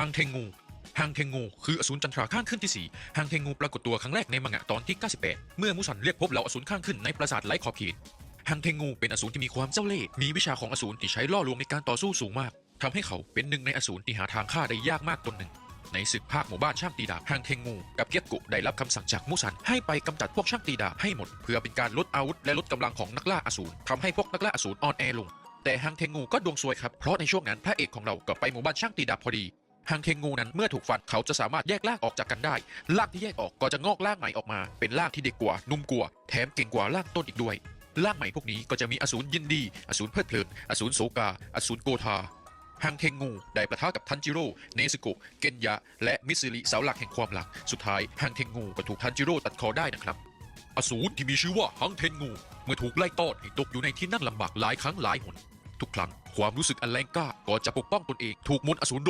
ฮังเทงงูฮังเทงงูคืออสูรจันทราข้างขึ้นที่ 4ฮังเทงงูปรากฏตัวครั้งแรกในมังงะตอนที่ 98 เมื่อมุสันเรียกพบเหล่าอสูรข้างขึ้นในปราสาทไร้ขอบเขตฮังเทงงูเป็นอสูรที่มีความเจ้าเล่ห์มีวิชาของอสูรที่ใช้ล่อลวงในการต่อสู้สูงมากทำให้เขาเป็นหนึ่งในอสูรที่หาทางฆ่าได้ยากมากตนหนึ่ง ในศึกภาคหมู่บ้านช่างตีดาบฮังเทงงูกับเกียกกุได้รับคำสั่งจากมุสันให้ไปกำจัดพวกช่างตีดาบให้หมด เพื่อเป็นการลดอาวุธและลดกำลังของนักล่าอสูรทำให้พวกนักล่าอสูรอ่อนแอลงแต่ฮังเทงงูก็ดวงซวยครับเพราะในช่วงนั้นพระเอกของเราก็ไปหมู่บ้านช่างตีดาบพอดี ฮังเทงงูนั้นเมื่อถูกฟันเขาจะสามารถแยกร่างออกจากกันได้ร่างที่แยกออกก็จะงอกร่างใหม่ออกมา เป็นร่างที่เด็กกว่านุ่มกว่าแถมเก่งกว่าร่างต้นอีกด้วยร่างใหม่พวกนี้ก็จะมีอสูรยินดี อสูรเพลิดเพลินอสูรโศกา อสูรโกธาฮังเทงงูได้ประทะกับทันจิโร่เนซึโกะเกนยะ และมิซิริเสาหลักแห่งความหลัก สุดท้ายฮังเทงงูก็ถูกทันจิโร่ตัดคอได้นะครับ อสูรที่มีชื่อว่าฮังเทงงู เมื่อถูกไล่ต้อนให้ตกอยู่ในที่นั่งลำบากหลายครั้งหลายหน ทุกครั้งความรู้สึกอันแรงกล้าก็จะปกป้องตนเองถูกมนอสูรโด